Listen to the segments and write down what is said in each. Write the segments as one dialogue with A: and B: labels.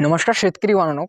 A: नमस्कार शेतकरी बांधवांनो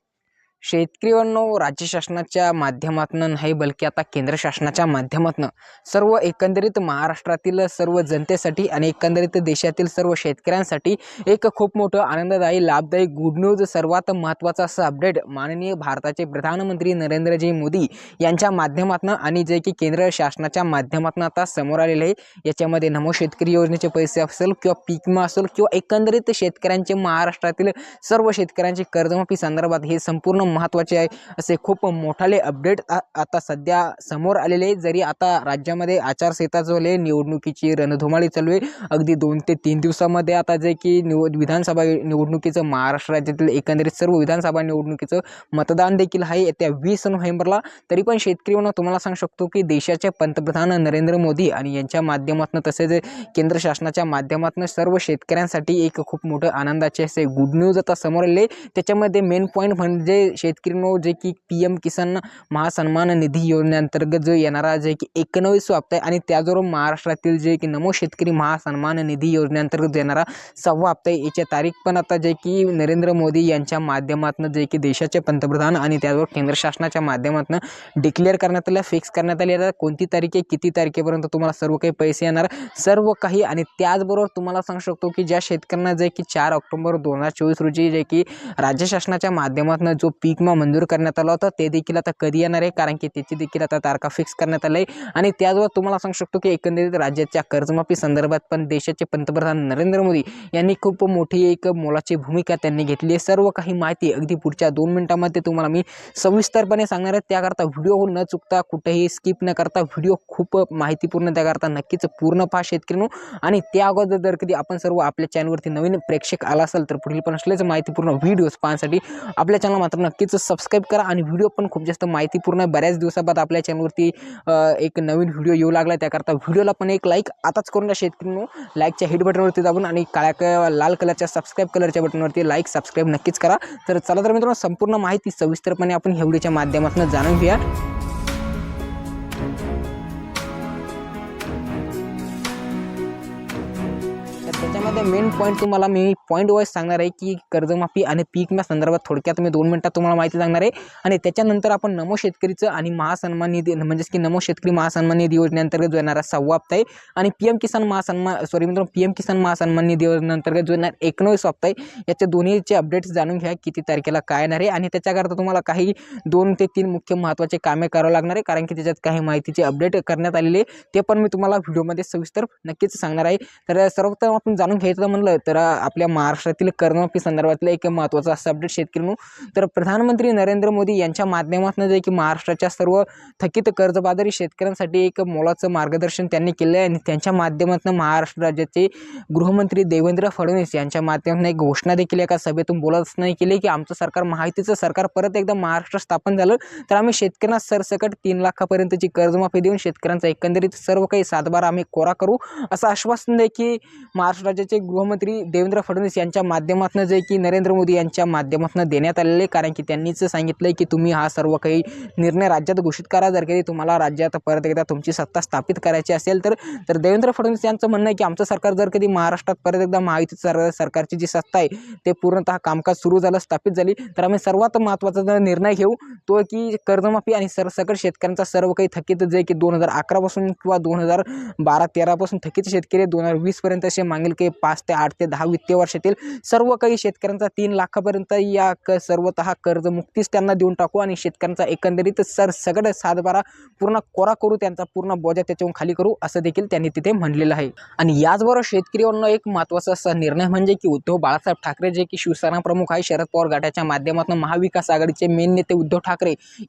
A: शेतकऱ्यांनो राज्य शासनाच्या माध्यमातून नाही बल्कि आता केंद्र शासनाच्या माध्यमातून सर्व एकंदरीत महाराष्ट्रातील सर्व जनतेसाठी आणि एकंदरीत देशातील सर्व शेतकऱ्यांसाठी एक खूप मोठं आनंददायी लाभदायी गुड न्यूज सर्वात महत्त्वाचा असं अपडेट माननीय भारताचे प्रधानमंत्री नरेंद्रजी मोदी यांच्या माध्यमातून आणि जे की केंद्र शासनाच्या माध्यमातून आता समोर आलेले आहे. याच्यामध्ये नमो शेतकरी योजनेचे पैसे असेल किंवा पीक विमा असेल किंवा एकंदरीत शेतकऱ्यांचे महाराष्ट्रातील सर्व शेतकऱ्यांची कर्जमाफी संदर्भात हे संपूर्ण महत्त्वाचे आहे. असे खूप मोठाले अपडेट आता सध्या समोर आलेले आहे जरी आता राज्यामध्ये आचारसंहिता जो आहे निवडणुकीची रणधुमाळी चालू आहे. अगदी दोन ते तीन दिवसामध्ये आता जे की निवड विधानसभा निवडणुकीचं महाराष्ट्र राज्यातील एकंदरीत सर्व विधानसभा निवडणुकीचं मतदान देखील आहे. येत्या वीस नोव्हेंबरला तरी पण शेतकरी म्हणून तुम्हाला सांगू शकतो की देशाचे पंतप्रधान नरेंद्र मोदी आणि यांच्या माध्यमातून तसेच केंद्र शासनाच्या माध्यमातून सर्व शेतकऱ्यांसाठी एक खूप मोठं आनंदाचे असे गुड न्यूज आता समोर आले त्याच्यामध्ये मेन पॉईंट म्हणजे शेतकरींनो जे की पी एम किसान महासन्मान निधी योजनेअंतर्गत जो येणारा जे की एकोणवीस हप्ता आहे आणि त्याचबरोबर महाराष्ट्रातील जे की नमो शेतकरी महासन्मान निधी योजनेअंतर्गत येणारा सहावा हप्ता आहे याची तारीख पण आता जे की नरेंद्र मोदी यांच्या माध्यमातून जे की देशाचे पंतप्रधान आणि त्याचबरोबर केंद्र शासनाच्या माध्यमातून डिक्लेअर करण्यात आल्या फिक्स करण्यात आली. आता कोणती तारीख आहे किती तारखेपर्यंत तुम्हाला सर्व काही पैसे येणार सर्व काही आणि त्याचबरोबर तुम्हाला सांगू शकतो की ज्या शेतकऱ्यांना जे की चार ऑक्टोबर दोन हजार चोवीस रोजी जे की राज्य शासनाच्या माध्यमातून जो पी पीकमा मंजूर करण्यात आला होता. ते देखील आता कधी येणार आहे? कारण की त्याची देखील आता तारखा फिक्स करण्यात आलं आहे. आणि त्याचबरोबर तुम्हाला सांगू शकतो की एकंदरीत राज्याच्या कर्जमाफी संदर्भात पण देशाचे पंतप्रधान नरेंद्र मोदी यांनी खूप मोठी एक मोलाची भूमिका त्यांनी घेतली आहे. सर्व काही माहिती अगदी पुढच्या दोन मिनिटांमध्ये तुम्हाला मी सविस्तरपणे सांगणार आहे. त्याकरता व्हिडिओ न चुकता कुठेही स्किप न करता व्हिडिओ खूप माहितीपूर्ण त्याकरता नक्कीच पूर्ण पहा शेतकरी आणि त्या अगोदर जर कधी आपण सर्व आपल्या चॅनलवरती नवीन प्रेक्षक आला असाल तर पुढील पण असल्याचं माहितीपूर्ण व्हिडिओज पाहण्यासाठी आपल्या चॅनल मात्र नक्कीच सबस्क्राईब करा आणि व्हिडिओ पण खूप जास्त माहितीपूर्ण आहे. बऱ्याच दिवसाबाद आपल्या चॅनलवरती एक नवीन व्हिडिओ येऊ लागला त्याकरता व्हिडिओला पण एक लाईक आताच करून द्या शेतकऱ्यांनो. लाईकच्या हिट बटनवरती दाबून आणि काळ्या क- लाल कलरच्या सबस्क्राईब कलरच्या बटनवरती लाईक सबस्क्राईब नक्कीच करा. तर चला तर मित्रांनो संपूर्ण माहिती सविस्तरपणे आपण ह्या व्हिडिओच्या माध्यमातून जाणून घेऊया. त्याच्यामध्ये मेन पॉईंट तुम्हाला मी पॉईंट वाईज सांगणार आहे की कर्जमाफी आणि पीक विमा संदर्भात थोडक्यात मी दोन मिनटात तुम्हाला माहिती सांगणार आहे. आणि त्याच्यानंतर आपण नमो शेतकरीचं आणि महासन्मान निधी म्हणजेच की नमो शेतकरी महासन्मान निधी योजनेअंतर्गत जो येणारा सहावा हप्ता आहे. आणि पी एम किसान महासन्मान सॉरी मित्रांनो पी एम किसान महासन्मान निधी योजनेअंतर्गत जो येणार एकोणवीस हप्ता आहे. याच्या दोन्हीचे अपडेट्स जाणून घ्या किती तारखेला काय येणार आहे. आणि त्याच्याकरता तुम्हाला काही दोन ते तीन मुख्य महत्त्वाचे कामे करावं लागणार आहे कारण की त्याच्यात काही माहितीचे अपडेट करण्यात आलेले आहे. ते पण मी तुम्हाला व्हिडिओमध्ये सविस्तर नक्कीच सांगणार आहे. तर सर्वप्रथम आपण जाणून घ्या घ्यायचं म्हणलं तर आपल्या महाराष्ट्रातील कर्जमाफी संदर्भातला एक महत्त्वाचं असं अपडेट शेतकरी तर प्रधानमंत्री नरेंद्र मोदी यांच्या माध्यमातून जे की महाराष्ट्राच्या सर्व थकीत कर्जबाजारी शेतकऱ्यांसाठी एक मोलाचं मार्गदर्शन त्यांनी केलं आहे. आणि त्यांच्या माध्यमातून महाराष्ट्र राज्याचे गृहमंत्री देवेंद्र फडणवीस यांच्या माध्यमातून एक घोषणा देखील एका सभेतून बोलत असताना केली की आमचं सरकार माहितीचं सरकार परत एकदा महाराष्ट्र स्थापन झालं तर आम्ही शेतकऱ्यांना सरसकट तीन लाखापर्यंतची कर्जमाफी देऊन शेतकऱ्यांचा एकंदरीत सर्व काही सातबारा आम्ही कोरा करू. असं आश्वासन आहे की महाराष्ट्र राज्याचे गृहमंत्री देवेंद्र फडणवीस यांच्या माध्यमातून जे की नरेंद्र मोदी यांच्या माध्यमातून देण्यात आलेले कारण की त्यांनीच सांगितलं आहे की तुम्ही हा सर्व काही निर्णय राज्यात घोषित करा. जर कधी तुम्हाला राज्यात परत एकदा तुमची सत्ता स्थापित करायची असेल तर तर देवेंद्र फडणवीस यांचं म्हणणं आहे की आमचं सरकार जर कधी महाराष्ट्रात परत एकदा महायुती सर सरकारची जी सत्ता आहे ते पूर्णतः कामकाज सुरू झालं स्थापित झाली तर आम्ही सर्वात महत्त्वाचा निर्णय घेऊ तो की कर्जमाफी आणि सरसकट शेतकऱ्यांचा सर्व काही थकीत जे की दोन हजार अकरापासून किंवा दोन हजार बारा तेरापासून थकीत शेतकरी दोन हजार वीसपर्यंत असे मागील काही पाच ते आठ ते दहा वित्तीय वर्षातील सर्व काही शेतकऱ्यांचा तीन लाखापर्यंत या क सर्वतः कर्जमुक्तीच त्यांना देऊन टाकू आणि शेतकऱ्यांचा एकंदरीत सर सगळं सातबारा पूर्ण कोरा करू त्यांचा पूर्ण बोजा त्याच्याहून खाली करू असं देखील त्यांनी तिथे म्हणलेलं आहे. आणि याचबरोबर शेतकऱ्यांना एक महत्त्वाचा असा निर्णय म्हणजे की उद्धव बाळासाहेब ठाकरे जे की शिवसेना प्रमुख आहे शरद पवार गटाच्या माध्यमातून महाविकास आघाडीचे मेन नेते उद्धव ठाकरे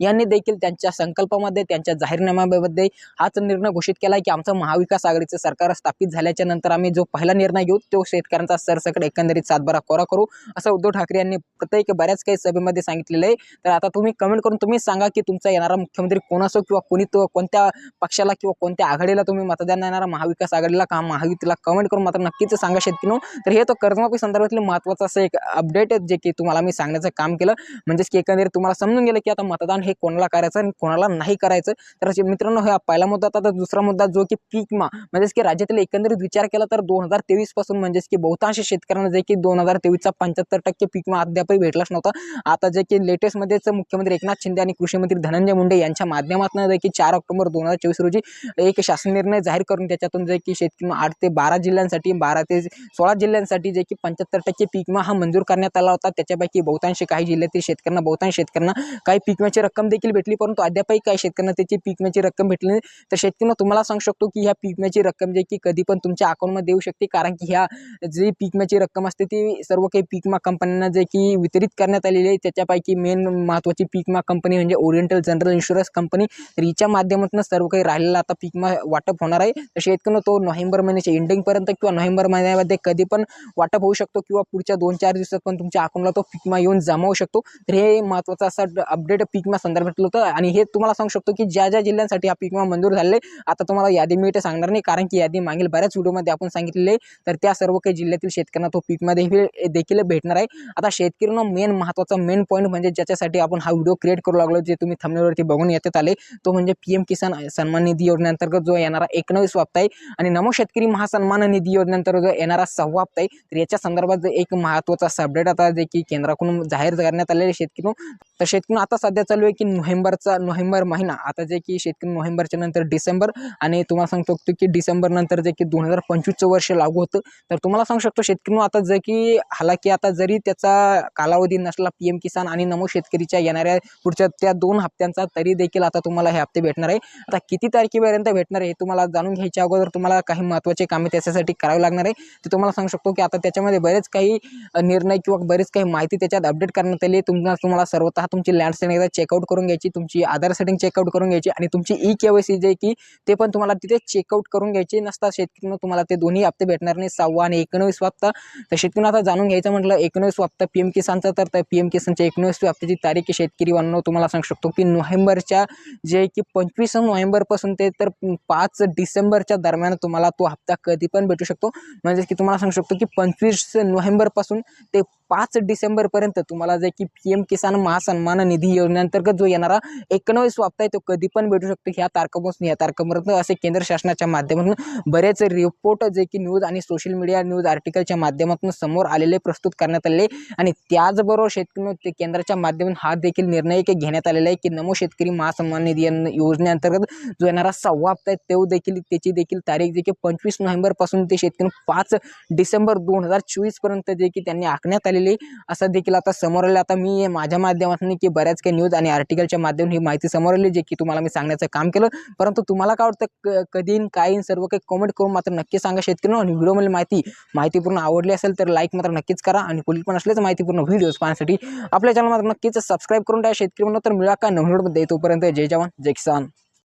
A: यांनी देखील त्यांच्या संकल्पामध्ये त्यांच्या जाहीरनाम्यामध्ये हाच निर्णय घोषित केला आहे की आमचं महाविकास आघाडीचं सरकार स्थापित झाल्याच्यानंतर आम्ही जो पहिला निर्णय घेऊ तो शेतकऱ्यांचा सरसकट एकंदरीत सातबारा कोरा करू असं उद्धव ठाकरे यांनी प्रत्येक बऱ्याच काही सभेमध्ये सांगितलेलं आहे. तर आता तुम्ही कमेंट करून तुम्ही सांगा की तुमचा येणारा मुख्यमंत्री कोण असो किंवा कोणी तो कोणत्या पक्षाला किंवा कोणत्या आघाडीला तुम्ही मतदान देणारा महाविकास आघाडीला का महायुतीला कमेंट करून मात्र नक्कीच सांगा शेतकरी तर हे तो कर्जमाफी संदर्भातील महत्त्वाचं असं एक अपडेट आहे जे की तुम्हाला मी सांगण्याचं काम केलं. म्हणजेच की एकंदरीत तुम्हाला समजून गेलं की आता मतदान हे कोणाला करायचं आणि कोणाला नाही करायचं? तर मित्रांनो हा पहिला मुद्दा आता दुसरा मुद्दा जो की पीकमा म्हणजेच की राज्यातील एकंदरीत विचार केला तर दोन हजार तेवीसपासून म्हणजेच की बहुतांश शेतकऱ्यांना जे की दोन हजार तेवीसचा पंच्याहत्तर टक्के पीकमा अद्यापही भेटलाच नव्हता. आता जे की लेटेस्टमध्येच मुख्यमंत्री एकनाथ शिंदे आणि कृषी मंत्री धनंजय मुंडे यांच्या माध्यमातून जे की चार ऑक्टोबर दोन हजार चोवीस रोजी एक शासन निर्णय जाहीर करून त्याच्यातून जे की शेतकरी आठ ते बारा जिल्ह्यांसाठी बारा ते सोळा जिल्ह्यांसाठी जे की पंच्याहत्तर टक्के पीकमा हा मंजूर करण्यात आला होता. त्याच्यापैकी बहुतांश काही जिल्ह्यातील शेतकऱ्यांना बहुतांश शेतकऱ्यांना काही पीक विम्याची रक्कम देखील भेटली परंतु अद्यापही काही शेतकऱ्यांना त्याची पीक विम्याची रक्कम भेटली नाही. तर शेतकऱ्यांना तुम्हाला सांगू शकतो की ह्या पीक विम्याची रक्कम जे की कधी पण तुमच्या अकाउंटमध्ये येऊ शकते कारण की ह्या जी पीक विम्याची रक्कम असते ती सर्व काही पीक विमा कंपन्यांना जे की वितरित करण्यात आलेली आहे. त्याच्यापैकी मेन महत्त्वाची पीक विमा कंपनी म्हणजे ओरिएंटल जनरल इन्शुरन्स कंपनी तर हिच्या माध्यमातून सर्व काही राहिलेला आता पीक विमा वाटप होणार आहे. तर शेतकऱ्यांना तो नोव्हेंबर महिन्याच्या एंडिंगपर्यंत किंवा नोव्हेंबर महिन्यामध्ये कधी पण वाटप होऊ शकतो किंवा पुढच्या दोन चार दिवसात पण तुमच्या अकाउंटला तो पीक विमा येऊन जमा होऊ शकतो. तर हे महत्त्वाचं असं अपडेट पीक विमा संदर्भात होतं. आणि हे तुम्हाला सांगू शकतो की ज्या ज्या जिल्ह्यांसाठी हा पीक विमा मंजूर झाले आता तुम्हाला यादी मी इथे सांगणार नाही कारण की यादी मागील बऱ्याच व्हिडिओमध्ये आपण सांगितलेले आहे. तर त्या सर्व काही जिल्ह्यातील शेतकऱ्यांना तो पीक विमा देखील देखील भेटणार आहे. आता शेतकऱ्यांना मेन महत्त्वाचा मेन पॉईंट म्हणजे ज्याच्यासाठी आपण हा व्हिडिओ क्रिएट करू लागलो जे तुम्ही थंबनेलवरती बघून येतात आले तो म्हणजे पी एम किसान सन्मान निधी योजनेअंतर्गत जो येणारा एकोणवीस हप्ता आहे. आणि नमो शेतकरी महासन्मान निधी योजनेअंतर्गत जो येणारा सहावा हप्ता आहे तर याच्या संदर्भात एक महत्त्वाचा अपडेट आता जे की केंद्राकडून जाहीर करण्यात आलेले शेतकरी. तर शेतकरी आता सध्या चालू आहे की नोव्हेंबरचा नोव्हेंबर महिना. आता जे की शेतकरी नोव्हेंबरच्या नंतर डिसेंबर आणि तुम्हाला सांगू शकतो की डिसेंबर नंतर जे की दोन हजार पंचवीसचं वर्ष लागू होतं. तर तुम्हाला सांगू शकतो शेतकरी आता जे की हालाकी आता जरी त्याचा कालावधी नसला पी एम किसान आणि नमो शेतकरीच्या येणाऱ्या पुढच्या त्या दोन हप्त्यांचा तरी देखील आता तुम्हाला हे हप्ते भेटणार आहे. आता किती तारखेपर्यंत भेटणार आहे हे तुम्हाला जाणून घ्यायच्या अगोदर तुम्हाला काही महत्त्वाचे कामे त्याच्यासाठी करावे लागणार आहे. ते तुम्हाला सांगू शकतो की आता त्याच्यामध्ये बरेच काही निर्णय किंवा बरेच काही माहिती त्याच्यात अपडेट करण्यात आली आहे. तुम्हाला तुम्हाला सर्वतः तुमची लँड सेटिंग एकदा चेकआउट करून घ्यायची तुमची आधार सेटिंग चेकआउट करून घ्यायची आणि तुमची ई के वाय सी जे की ते पण तुम्हाला तिथे चेकआउट करून घ्यायची. नसतात शेतकऱ्यांना तुम्हाला ते दोन्ही हप्ते भेटणार नाही. सहावा आणि एकोणवीस हप्ता. तर शेतकऱ्यांना आता जाणून घ्यायचं म्हटलं एकोणवीस हप्ता पी एम किसानचा तर पी एम किसानच्या एकोणवीस हप्त्याची तारीख आहे. शेतकरी वाढणं तुम्हाला सांगू शकतो की नोव्हेंबरच्या जे की पंचवीस नोव्हेंबरपासून ते तर पाच डिसेंबरच्या दरम्यान तुम्हाला तो हप्ता कधी पण भेटू शकतो. म्हणजे की तुम्हाला सांगू शकतो की पंचवीस नोव्हेंबरपासून ते पाच डिसेंबरपर्यंत तुम्हाला जे की पी एम किसान महासन्मान निधी योजनेअंतर्गत जो येणारा एकोणवीस हप्ता आहे तो कधी पण भेटू शकतो. ह्या तारखापासून या तारखापर्यंत असे केंद्र शासनाच्या माध्यमातून बरेच रिपोर्ट जे की न्यूज आणि सोशल मीडिया न्यूज आर्टिकलच्या माध्यमातून समोर आलेले प्रस्तुत करण्यात आलेले आणि त्याचबरोबर शेतकरी ते केंद्राच्या माध्यमातून हा देखील निर्णय एक घेण्यात आलेला आहे की नमो शेतकरी महासन्मान निधी योजनेअंतर्गत जो येणारा सहावा हप्ता आहे तो देखील त्याची देखील तारीख जे की पंचवीस नोव्हेंबरपासून ते शेतकरी पाच डिसेंबर दोन हजार चोवीसपर्यंत जे की त्यांनी आखण्यात आलेली झालेली असं देखील आता समोर आलं. आता मी माझ्या माध्यमातून की बऱ्याच काही न्यूज आणि आर्टिकलच्या माध्यमातून ही माहिती समोर आली जे की तुम्हाला मी सांगण्याचं काम केलं. परंतु तुम्हाला काय वाटतं कधी काही सर्व काही कमेंट करून मात्र नक्की सांगा शेतकरी आणि व्हिडिओमध्ये माहिती माहितीपूर्ण आवडली असेल तर लाईक मात्र नक्कीच करा. आणि पुढील पण असलेच माहितीपूर्ण व्हिडिओज पाहण्यासाठी आपल्या चॅनल मात्र नक्कीच सबस्क्राईब करून द्या शेतकरी म्हणून तर मिळा का नवीन तोपर्यंत जय जवान जय किसान.